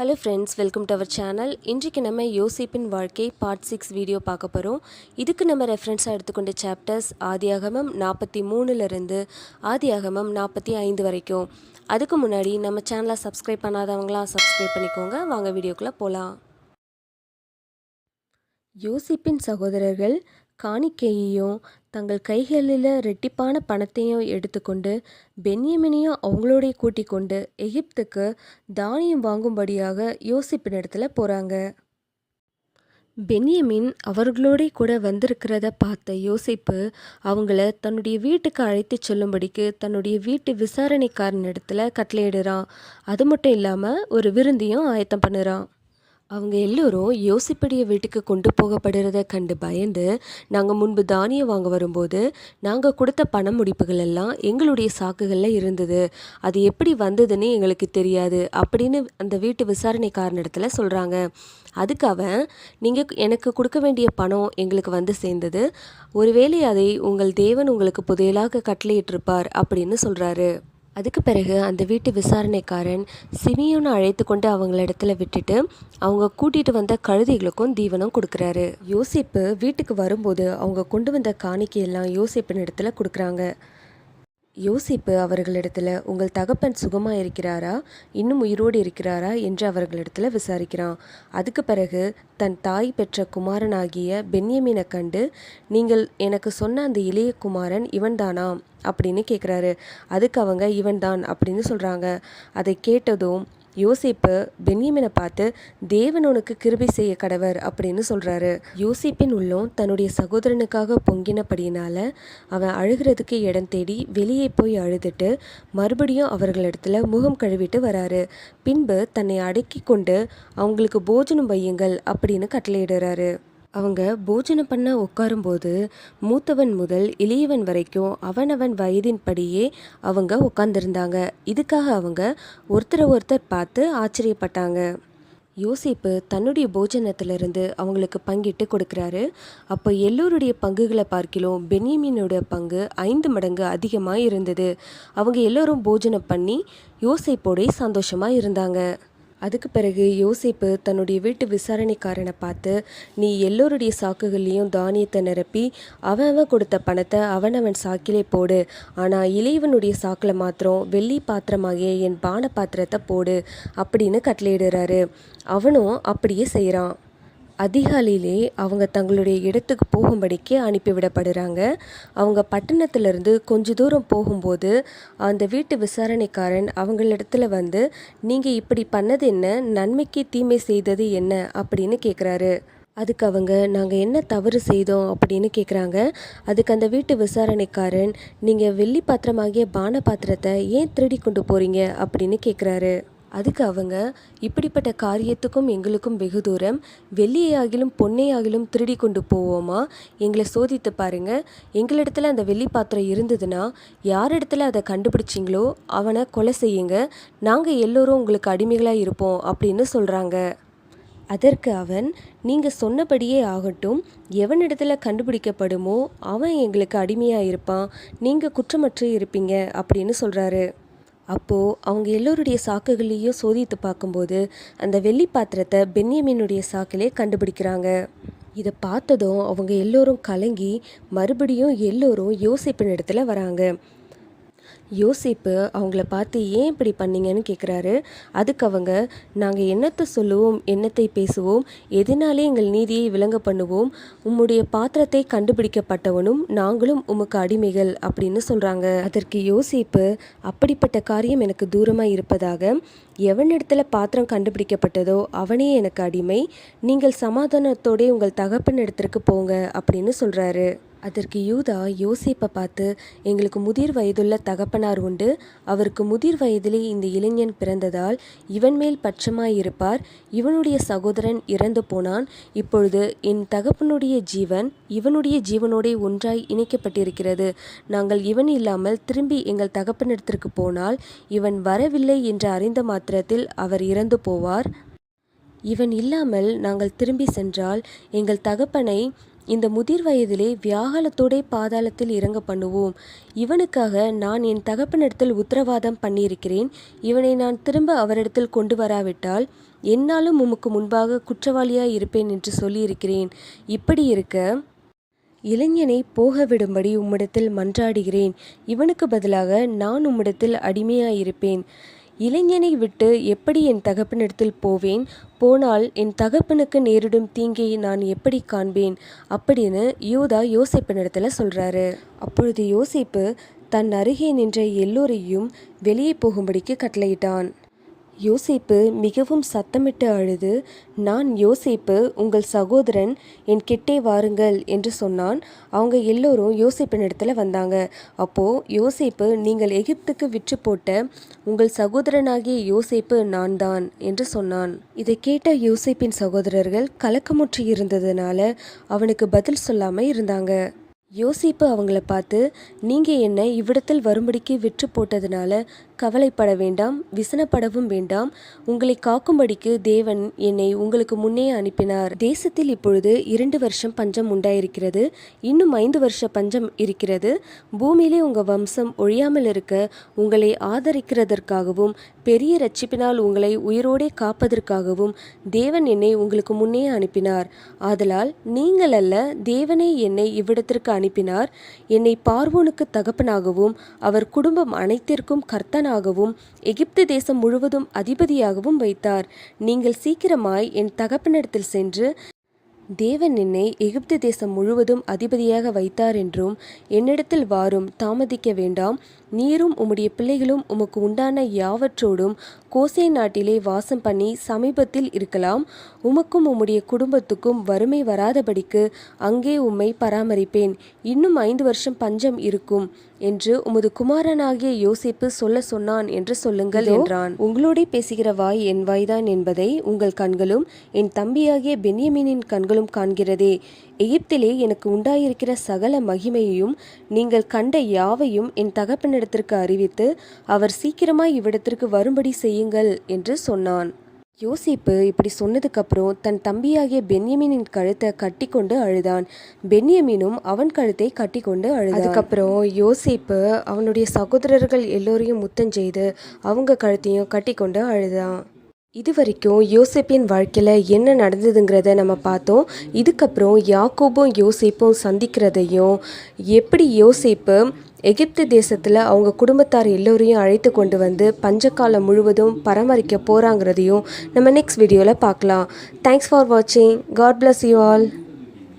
Hello friends welcome to our channel இன்றைக்கு நம்ம யோசிப்பின் வாழ்க்கை பார்ட் சிக்ஸ் வீடியோ பார்க்க போகிறோம் இதுக்கு நம்ம ரெஃபரன்ஸாக எடுத்துக்கொண்ட சாப்டர்ஸ் ஆதியாகமம் நாற்பத்தி மூணுலேருந்து ஆதியாகமம் நாற்பத்தி ஐந்து வரைக்கும். அதுக்கு முன்னாடி நம்ம சேனலை சப்ஸ்கிரைப் பண்ணாதவங்களாம் சப்ஸ்கிரைப் பண்ணிக்கோங்க. வாங்க வீடியோக்குள்ளே போகலாம் யோசிப்பின் சகோதரர்கள் காணிக்கையையும் தங்கள் கைகளில் ரெட்டிப்பான பணத்தையும் எடுத்துக்கொண்டு பென்யமினையும் அவங்களோடைய கூட்டிக் கொண்டு எகிப்துக்கு தானியம் வாங்கும்படியாக யோசிப்பினிடத்துல போகிறாங்க பென்யமின் அவர்களோட கூட வந்திருக்கிறத பார்த்த யோசிப்பு அவங்கள தன்னுடைய வீட்டுக்கு அழைத்து செல்லும்படிக்கு தன்னுடைய வீட்டு விசாரணைக்காரன் இடத்துல கட்டளையிடுறான். அது மட்டும் இல்லாமல் ஒரு விருந்தையும் ஆயத்தம் பண்ணுறான். அவங்க எல்லோரும் யோசிப்படிய வீட்டுக்கு கொண்டு போகப்படுறத கண்டு பயந்து நாங்கள் முன்பு தானியம் வாங்க வரும்போது நாங்கள் கொடுத்த பண முடிப்புகள் எல்லாம் எங்களுடைய சாக்குகளில் இருந்தது. அது எப்படி வந்ததுன்னு எங்களுக்கு தெரியாது அப்படின்னு அந்த வீட்டு விசாரணைக்காரனிடத்துல சொல்கிறாங்க அதுக்கு அவன் நீங்கள் எனக்கு கொடுக்க வேண்டிய பணம் எங்களுக்கு வந்து சேர்ந்தது. ஒருவேளை அதை உங்கள் தேவன் உங்களுக்கு புதையலாக கட்டளையிட்டிருப்பார் அப்படின்னு சொல்கிறாரு அதுக்கு பிறகு அந்த வீட்டு விசாரணைக்காரன் சிமியோனை அழைத்து கொண்டு அவங்கள இடத்துல விட்டுட்டு அவங்க கூட்டிகிட்டு வந்த கழுதைகளுக்கும் தீவனம் கொடுக்குறாரு. யோசிப்பு வீட்டுக்கு வரும்போது அவங்க கொண்டு வந்த காணிக்கையெல்லாம் யோசிப்பின் இடத்துல கொடுக்குறாங்க. யோசிப்பு அவர்களிடத்தில் உங்கள் தகப்பன் சுகமாக இருக்கிறாரா? இன்னும் உயிரோடு இருக்கிறாரா? என்று அவர்களிடத்தில் விசாரிக்கிறான். அதுக்கு பிறகு தன் தாய் பெற்ற குமாரனாகிய பென்யமினை கண்டு நீங்கள் எனக்கு சொன்ன அந்த இளைய குமாரன் இவன்தானா அப்படின்னு கேட்குறாரு அதுக்கு அவங்க இவன்தான் அப்படின்னு சொல்கிறாங்க அதை கேட்டதும் யோசிப்பு பென்யமினை பார்த்து தேவன் உனக்கு கிருபை செய்ய கடவர் அப்படின்னு சொல்கிறாரு யோசிப்பின் உள்ளம் தன்னுடைய சகோதரனுக்காக பொங்கினபடியினால் அவன் அழுகிறதுக்கு இடம் தேடி வெளியே போய் அழுதுட்டு மறுபடியும் அவர்களிடத்துல முகம் கழுவிட்டு வராரு. பின்பு தன்னை அடக்கி கொண்டு அவங்களுக்கு போஜனம் வையுங்கள் அப்படின்னு கட்டளையிடுறாரு. அவங்க போஜனம் பண்ண உட்காரும்போது மூத்தவன் முதல் இளையவன் வரைக்கும் அவனவன் வயதின்படியே அவங்க உட்காந்துருந்தாங்க இதுக்காக அவங்க ஒருத்தரை ஒருத்தர் பார்த்து ஆச்சரியப்பட்டாங்க. யோசிப்பு தன்னுடைய போஜனத்திலிருந்து அவங்களுக்கு பங்கிட்டு கொடுக்குறாரு. அப்போ எல்லோருடைய பங்குகளை பார்க்கிலும் பென்யமீனோட பங்கு ஐந்து மடங்கு அதிகமாக இருந்தது. அவங்க எல்லோரும் போஜனம் பண்ணி யோசிப்போடே சந்தோஷமாக இருந்தாங்க. அதுக்கு பிறகு யோசிப்பு தன்னுடைய வீட்டு விசாரணைக்காரனை பார்த்து நீ எல்லோருடைய சாக்குகள்லேயும் தானியத்தை நிரப்பி அவன் அவன் கொடுத்த பணத்தை அவனவன் சாக்கிலே போடு. ஆனால் இளையவனுடைய சாக்கில் மாத்திரம் வெள்ளி பாத்திரமாகிய என் பான பாத்திரத்தை போடு அப்படின்னு கட்டளையிடுறாரு. அவனும் அப்படியே செய்கிறான் அதிகாலையிலே அவங்க தங்களுடைய இடத்துக்கு போகும்படிக்கு அனுப்பிவிடப்படுறாங்க. அவங்க பட்டணத்திலிருந்து கொஞ்ச தூரம் போகும்போது அந்த வீட்டு விசாரணைக்காரன் அவங்களிடத்துல வந்து நீங்கள் இப்படி பண்ணது என்ன? நன்மைக்கு தீமை செய்தது என்ன? அப்படின்னு கேட்குறாரு அதுக்கு அவங்க நாங்கள் என்ன தவறு செய்தோம்? அப்படின்னு கேட்குறாங்க அதுக்கு அந்த வீட்டு விசாரணைக்காரன் நீங்கள் வெள்ளி பாத்திரமாகிய பான பாத்திரத்தை ஏன் திருடி கொண்டு போகிறீங்க அப்படின்னு கேட்குறாரு அதுக்கு அவங்க இப்படிப்பட்ட காரியத்துக்கும் எங்களுக்கும் வெகு தூரம் வெள்ளியாகிலும் பொன்னையாகிலும் திருடி கொண்டு போவோமா? எங்களை சோதித்து பாருங்க. எங்களிடத்துல அந்த வெள்ளி பாத்திரம் இருந்ததுன்னா யார் இடத்துல அதை கண்டுபிடிச்சிங்களோ அவனை கொலை செய்யுங்க. நாங்கள் எல்லோரும் உங்களுக்கு அடிமைகளாக இருப்போம் அப்படின்னு சொல்கிறாங்க அதற்கு அவன் நீங்கள் சொன்னபடியே ஆகட்டும் எவனிடத்துல கண்டுபிடிக்கப்படுமோ அவன் எங்களுக்கு அடிமையாக இருப்பான். நீங்கள் குற்றமற்று இருப்பீங்க அப்படின்னு சொல்கிறாரு அப்போது அவங்க எல்லோருடைய சாக்குகளையும் சோதித்து பார்க்கும்போது அந்த வெள்ளி பாத்திரத்தை பென்யமினுடைய சாக்கிலே கண்டுபிடிக்கிறாங்க. இதை பார்த்ததும் அவங்க எல்லோரும் கலங்கி மறுபடியும் எல்லோரும் யோசிப்பின் இடத்துல வராங்க. யோசிப்பு அவங்கள பார்த்து ஏன் இப்படி பண்ணீங்கன்னு கேட்குறாரு அதுக்கு அவங்க நாங்கள் என்னத்தை சொல்லுவோம் என்னத்தை பேசுவோம் எதனாலே எங்கள் நீதியை விளங்க பண்ணுவோம் உம்முடைய பாத்திரத்தை கண்டுபிடிக்கப்பட்டவனும் நாங்களும் உமக்கு அடிமைகள் அப்படின்னு சொல்கிறாங்க அதற்கு யோசிப்பு அப்படிப்பட்ட காரியம் எனக்கு தூரமாக இருப்பதாக எவனிடத்துல பாத்திரம் கண்டுபிடிக்கப்பட்டதோ அவனே எனக்கு அடிமை நீங்கள் சமாதானத்தோடே உங்கள் தகப்பன் இடத்திற்கு போங்க அப்படின்னு சொல்கிறாரு அதற்கு யூதா யோசிப்பை பார்த்து எங்களுக்கு முதிர் வயதுள்ள தகப்பனார் உண்டு. அவருக்கு முதிர் வயதிலே இந்த இளைஞன் பிறந்ததால் இவன் மேல் பட்சமாயிருப்பார். இவனுடைய சகோதரன் இறந்து போனான். இப்பொழுது என் தகப்பனுடைய ஜீவன் இவனுடைய ஜீவனோடே ஒன்றாய் இணைக்கப்பட்டிருக்கிறது. நாங்கள் இவன் இல்லாமல் திரும்பி எங்கள் தகப்பனிடத்திற்கு போனால் இவன் வரவில்லை என்று அறிந்த மாத்திரத்தில் அவர் இறந்து போவார். இவன் இல்லாமல் நாங்கள் திரும்பி சென்றால் எங்கள் தகப்பனை இந்த முதிர் வயதிலே வியாகலத்தோடே பாதாளத்தில் இறங்க பண்ணுவோம். இவனுக்காக நான் என் தகப்பனிடத்தில் உத்தரவாதம் பண்ணியிருக்கிறேன். இவனை நான் திரும்ப அவரிடத்தில் கொண்டு வராவிட்டால் என்னாலும் உமக்கு முன்பாக குற்றவாளியாய் இருப்பேன் என்று சொல்லியிருக்கிறேன். இப்படி இருக்க இளைஞனை போக விடும்படி உம்மிடத்தில் மன்றாடுகிறேன். இவனுக்கு பதிலாக நான் உம்மிடத்தில் அடிமையாயிருப்பேன். இளைஞனை விட்டு எப்படி என் தகப்பனிடத்தில் போவேன்? போனால் என் தகப்பனுக்கு நேரிடும் தீங்கை நான் எப்படி காண்பேன்? அப்படின்னு யூதா யோசிப்பினிடத்தில் சொல்கிறாரு அப்பொழுது யோசிப்பு தன் அருகே நின்ற எல்லோரையும் வெளியே போகும்படிக்கு கட்டளையிட்டான். யோசேப்பு மிகவும் சத்தமிட்டு அழுது நான் யோசேப்பு உங்கள் சகோதரன் என் கிட்டே வாருங்கள் என்று சொன்னான். அவங்க எல்லோரும் யோசிப்பின் இடத்துல வந்தாங்க. அப்போது யோசேப்பு நீங்கள் எகிப்துக்கு விற்று போட்ட உங்கள் சகோதரனாகிய யோசேப்பு நான் தான் என்று சொன்னான். இதை கேட்ட யோசேப்பின் சகோதரர்கள் கலக்கமுற்றி இருந்ததுனால அவனுக்கு பதில் சொல்லாமல் இருந்தாங்க. யோசிப்பு அவங்கள பார்த்து நீங்கள் என்னை இவ்விடத்தில் வரும்படிக்கு விற்று போட்டதுனால கவலைப்பட வேண்டாம் விசனப்படவும் வேண்டாம். உங்களை காக்கும்படிக்கு தேவன் என்னை உங்களுக்கு முன்னே அனுப்பினார். தேசத்தில் இப்பொழுது இரண்டு வருஷம் பஞ்சம் உண்டாயிருக்கிறது. இன்னும் ஐந்து வருஷ பஞ்சம் இருக்கிறது. பூமியிலே உங்கள் வம்சம் ஒழியாமல் இருக்க உங்களை ஆதரிக்கிறதற்காகவும் பெரிய ரட்சிப்பினால் உங்களை உயிரோடே காப்பதற்காகவும் தேவன் என்னை உங்களுக்கு முன்னே அனுப்பினார். ஆதலால் நீங்கள் அல்ல தேவனே என்னை இவ்விடத்திற்கு அனுப்பினார். என்னை பார்வோனுக்கு தகப்பனாகவும் அவர் குடும்பம் அனைத்திற்கும் கர்த்தனாகவும் எகிப்து தேசம் முழுவதும் அதிபதியாகவும் வைத்தார். நீங்கள் சீக்கிரமாய் என் தகப்பனிடத்தில் சென்று தேவன் என்னை எகிப்து தேசம் முழுவதும் அதிபதியாக வைத்தார் என்றும் என்னிடத்தில் வாரும் தாமதிக்க வேண்டாம். நீரும் உம்முடைய பிள்ளைகளும் உமக்கு உண்டான யாவற்றோடும் கோசே நாட்டிலே வாசம் பண்ணி சமீபத்தில் இருக்கலாம். உமக்கும் உம்முடைய குடும்பத்துக்கும் வறுமை வராதபடிக்கு அங்கே உம்மை பராமரிப்பேன். இன்னும் ஐந்து வருஷம் பஞ்சம் இருக்கும் என்று உமது குமாரனாகிய யோசிப்பு சொல்ல சொன்னான் என்று சொல்லுங்கள் என்றான். உங்களோடே பேசுகிற வாய் என் வாய்தான் என்பதை உங்கள் கண்களும் என் தம்பியாகிய பென்யமீனின் கண்களும் காண்கிறதே. எகிப்திலே எனக்கு உண்டாயிருக்கிற சகல மகிமையையும் நீங்கள் கண்ட யாவையும் என் தகப்பனிடத்திற்கு அறிவித்து அவர் சீக்கிரமாய் இவ்விடத்திற்கு வரும்படி செய்யுங்கள் என்று சொன்னான். யோசிப்பு இப்படி சொன்னதுக்கப்புறம் தன் தம்பியாகிய பென்யமினின் கழுத்தை கட்டி கொண்டு அழுதான். பென்யமினும் அவன் கழுத்தை கட்டி கொண்டு அழுதான். அதுக்கப்புறம் யோசிப்பு அவனுடைய சகோதரர்கள் எல்லோரையும் முத்தம் செய்து அவங்க கழுத்தையும் கட்டி கொண்டு அழுதான். இது வரைக்கும் யோசிப்பின் வாழ்க்கையில் என்ன நடந்ததுங்கிறத நம்ம பார்த்தோம். இதுக்கப்புறம் யாக்கோபும் யோசிப்பும் சந்திக்கிறதையும் எப்படி யோசிப்பு எகிப்து தேசத்தில் அவங்க குடும்பத்தார் எல்லோரையும் அழைத்து கொண்டு வந்து பஞ்சக்காலம் முழுவதும் பராமரிக்க போகிறாங்கிறதையும் நம்ம நெக்ஸ்ட் வீடியோவில் பார்க்கலாம். தேங்க்ஸ் ஃபார் வாட்சிங் காட் பிளஸ் யூ ஆல்